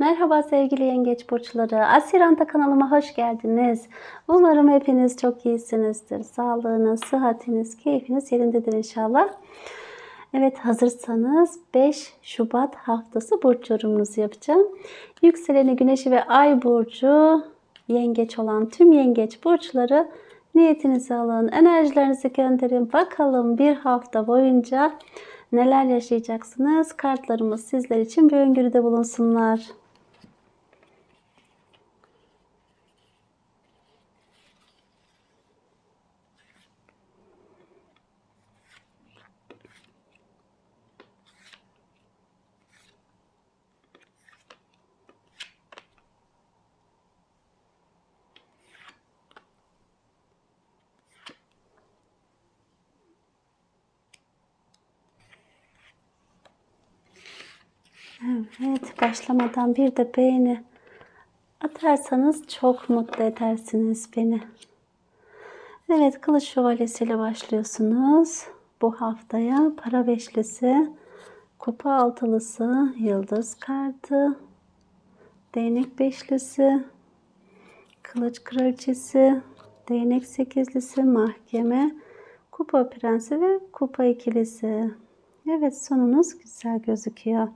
Merhaba sevgili yengeç burçları. Asiranta kanalıma hoş geldiniz. Umarım hepiniz çok iyisinizdir. Sağlığınız, sıhhatiniz, keyfiniz yerindedir inşallah. Evet hazırsanız 5 Şubat haftası burç yorumunuzu yapacağım. Yükseleni güneşi ve ay burcu yengeç olan tüm yengeç burçları niyetinizi alın, enerjilerinizi gönderin. Bakalım bir hafta boyunca neler yaşayacaksınız? Kartlarımız sizler için bir öngörüde bulunsunlar. Evet, başlamadan bir de beğeni atarsanız çok mutlu edersiniz beni. Evet, kılıç şövalyesiyle başlıyorsunuz. Bu haftaya para beşlisi, kupa altılısı, yıldız kartı, değnek beşlisi, kılıç kraliçesi, değnek sekizlisi, mahkeme, kupa prensi ve kupa ikilisi. Evet, sonunuz güzel gözüküyor.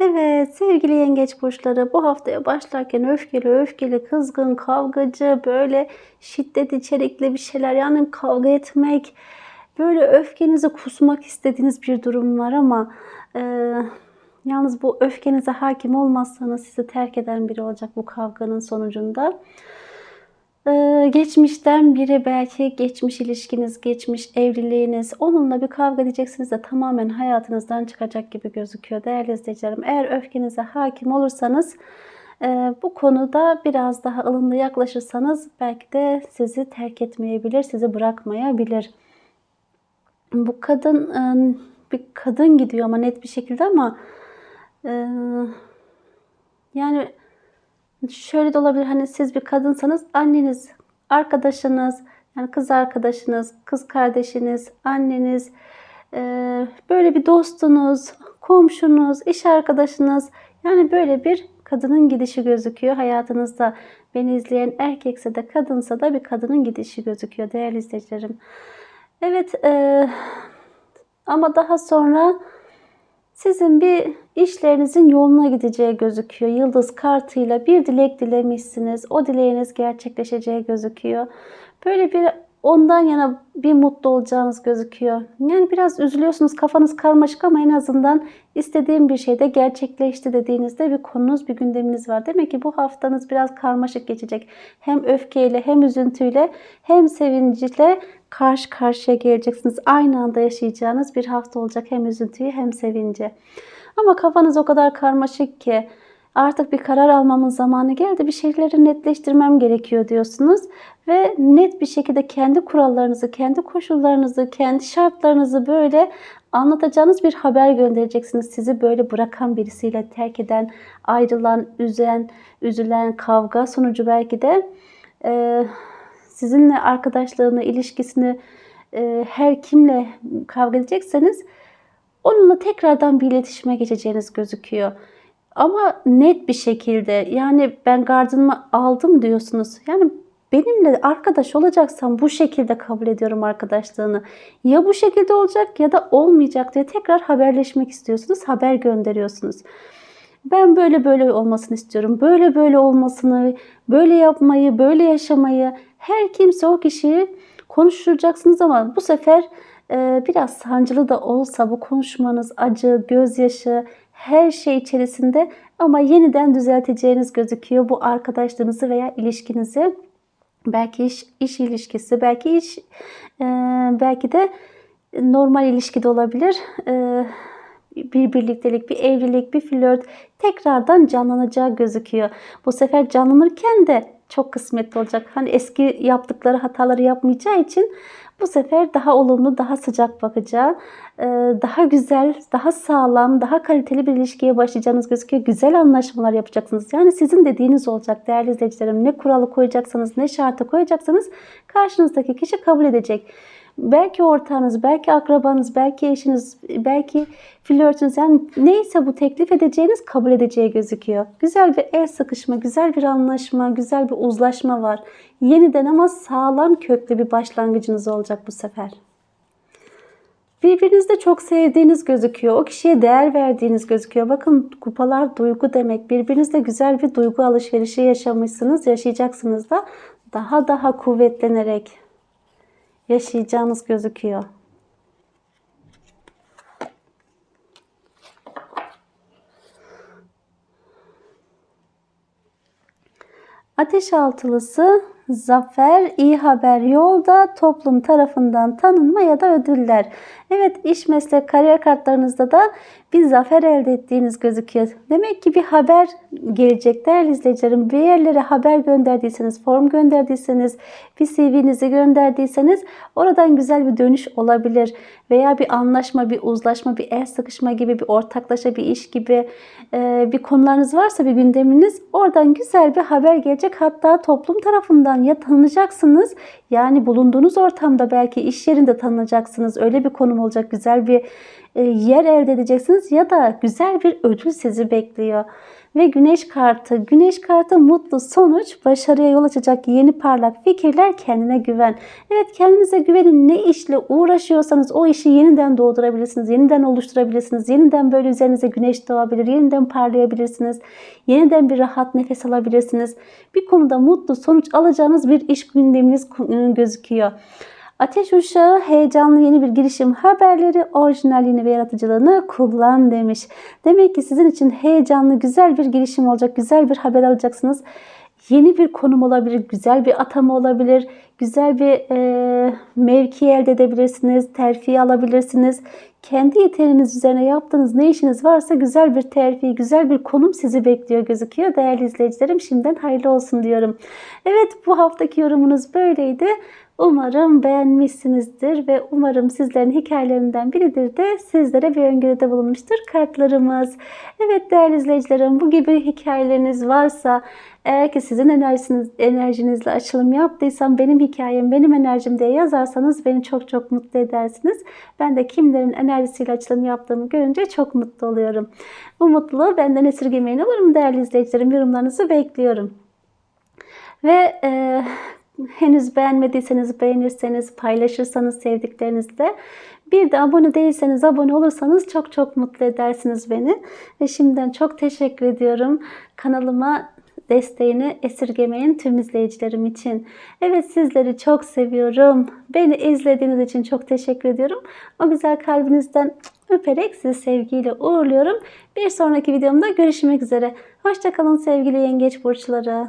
Evet sevgili yengeç burçları bu haftaya başlarken öfkeli öfkeli kızgın kavgacı böyle şiddet içerikli bir şeyler yani kavga etmek böyle öfkenizi kusmak istediğiniz bir durum var ama e, yalnız bu öfkenize hakim olmazsanız sizi terk eden biri olacak bu kavganın sonucunda. Ee, geçmişten biri belki geçmiş ilişkiniz, geçmiş evliliğiniz, onunla bir kavga edeceksiniz de tamamen hayatınızdan çıkacak gibi gözüküyor değerli izleyicilerim. Eğer öfkenize hakim olursanız e, bu konuda biraz daha ılımlı yaklaşırsanız belki de sizi terk etmeyebilir, sizi bırakmayabilir. Bu kadın e, bir kadın gidiyor ama net bir şekilde ama e, yani şöyle de olabilir hani siz bir kadınsanız anneniz, arkadaşınız, yani kız arkadaşınız, kız kardeşiniz, anneniz, e, böyle bir dostunuz, komşunuz, iş arkadaşınız yani böyle bir kadının gidişi gözüküyor hayatınızda. Beni izleyen erkekse de kadınsa da bir kadının gidişi gözüküyor değerli izleyicilerim. Evet e, ama daha sonra sizin bir işlerinizin yoluna gideceği gözüküyor. Yıldız kartıyla bir dilek dilemişsiniz. O dileğiniz gerçekleşeceği gözüküyor. Böyle bir ondan yana bir mutlu olacağınız gözüküyor. Yani biraz üzülüyorsunuz, kafanız karmaşık ama en azından istediğim bir şey de gerçekleşti dediğinizde bir konunuz, bir gündeminiz var. Demek ki bu haftanız biraz karmaşık geçecek. Hem öfkeyle, hem üzüntüyle, hem sevinciyle karşı karşıya geleceksiniz. Aynı anda yaşayacağınız bir hafta olacak hem üzüntüyü hem sevinci. Ama kafanız o kadar karmaşık ki artık bir karar almamın zamanı geldi. Bir şeyleri netleştirmem gerekiyor diyorsunuz. Ve net bir şekilde kendi kurallarınızı, kendi koşullarınızı, kendi şartlarınızı böyle anlatacağınız bir haber göndereceksiniz. Sizi böyle bırakan birisiyle terk eden, ayrılan, üzen, üzülen, kavga sonucu belki de e, sizinle arkadaşlığını, ilişkisini e, her kimle kavga edecekseniz onunla tekrardan bir iletişime geçeceğiniz gözüküyor. Ama net bir şekilde yani ben gardımı aldım diyorsunuz. Yani benimle arkadaş olacaksan bu şekilde kabul ediyorum arkadaşlığını. Ya bu şekilde olacak ya da olmayacak diye tekrar haberleşmek istiyorsunuz. Haber gönderiyorsunuz. Ben böyle böyle olmasını istiyorum. Böyle böyle olmasını, böyle yapmayı, böyle yaşamayı her kimse o kişiyi konuşturacaksınız ama bu sefer biraz sancılı da olsa bu konuşmanız acı, gözyaşı, her şey içerisinde ama yeniden düzelteceğiniz gözüküyor bu arkadaşlığınızı veya ilişkinizi. Belki iş, iş ilişkisi, belki iş, e, belki de normal ilişki de olabilir. E, bir birliktelik, bir evlilik, bir flört tekrardan canlanacağı gözüküyor. Bu sefer canlanırken de çok kısmetli olacak. Hani eski yaptıkları hataları yapmayacağı için bu sefer daha olumlu, daha sıcak bakacağı, e, daha güzel, daha sağlam, daha kaliteli bir ilişkiye başlayacağınız gözüküyor. Güzel anlaşmalar yapacaksınız. Yani sizin dediğiniz olacak değerli izleyicilerim. Ne kuralı koyacaksanız, ne şartı koyacaksanız karşınızdaki kişi kabul edecek. Belki ortağınız, belki akrabanız, belki eşiniz, belki flörtünüz yani neyse bu teklif edeceğiniz kabul edeceği gözüküyor. Güzel bir el sıkışma, güzel bir anlaşma, güzel bir uzlaşma var. Yeniden ama sağlam köklü bir başlangıcınız olacak bu sefer. Birbirinizde çok sevdiğiniz gözüküyor. O kişiye değer verdiğiniz gözüküyor. Bakın kupalar duygu demek. Birbirinizle güzel bir duygu alışverişi yaşamışsınız, yaşayacaksınız da daha daha kuvvetlenerek yaşayacağınız gözüküyor. Ateş altılısı zafer, iyi haber yolda, toplum tarafından tanınma ya da ödüller. Evet iş meslek kariyer kartlarınızda da bir zafer elde ettiğiniz gözüküyor. Demek ki bir haber gelecek değerli izleyicilerim. Bir yerlere haber gönderdiyseniz, form gönderdiyseniz, bir CV'nizi gönderdiyseniz oradan güzel bir dönüş olabilir. Veya bir anlaşma, bir uzlaşma, bir el sıkışma gibi, bir ortaklaşa bir iş gibi e, bir konularınız varsa bir gündeminiz oradan güzel bir haber gelecek. Hatta toplum tarafından ya tanınacaksınız yani bulunduğunuz ortamda belki iş yerinde tanınacaksınız. Öyle bir konum olacak güzel bir e, yer elde edeceksiniz ya da güzel bir ödül sizi bekliyor. Ve güneş kartı, güneş kartı mutlu sonuç, başarıya yol açacak yeni parlak fikirler, kendine güven. Evet kendinize güvenin. Ne işle uğraşıyorsanız o işi yeniden doğdurabilirsiniz, yeniden oluşturabilirsiniz. Yeniden böyle üzerinize güneş doğabilir, yeniden parlayabilirsiniz. Yeniden bir rahat nefes alabilirsiniz. Bir konuda mutlu sonuç alacağınız bir iş gündeminiz gözüküyor. Ateş uşağı heyecanlı yeni bir girişim haberleri orijinalliğini ve yaratıcılığını kullan demiş. Demek ki sizin için heyecanlı güzel bir girişim olacak. Güzel bir haber alacaksınız. Yeni bir konum olabilir, güzel bir atama olabilir, güzel bir e, mevki elde edebilirsiniz, terfi alabilirsiniz. Kendi yeteneğiniz üzerine yaptığınız ne işiniz varsa güzel bir terfi, güzel bir konum sizi bekliyor gözüküyor. Değerli izleyicilerim şimdiden hayırlı olsun diyorum. Evet bu haftaki yorumunuz böyleydi. Umarım beğenmişsinizdir ve umarım sizlerin hikayelerinden biridir de sizlere bir öngörüde bulunmuştur kartlarımız. Evet değerli izleyicilerim bu gibi hikayeleriniz varsa eğer ki sizin enerjiniz, enerjinizle açılım yaptıysam benim hikayem, benim enerjim diye yazarsanız beni çok çok mutlu edersiniz. Ben de kimlerin enerjisiyle açılım yaptığımı görünce çok mutlu oluyorum. Bu mutluluğu benden esirgemeyin olur mu değerli izleyicilerim? Yorumlarınızı bekliyorum. Ve e, henüz beğenmediyseniz beğenirseniz, paylaşırsanız sevdiklerinizle bir de abone değilseniz abone olursanız çok çok mutlu edersiniz beni. Ve şimdiden çok teşekkür ediyorum kanalıma desteğini esirgemeyin tüm izleyicilerim için. Evet sizleri çok seviyorum. Beni izlediğiniz için çok teşekkür ediyorum. O güzel kalbinizden öperek sizi sevgiyle uğurluyorum. Bir sonraki videomda görüşmek üzere. Hoşçakalın sevgili yengeç burçları.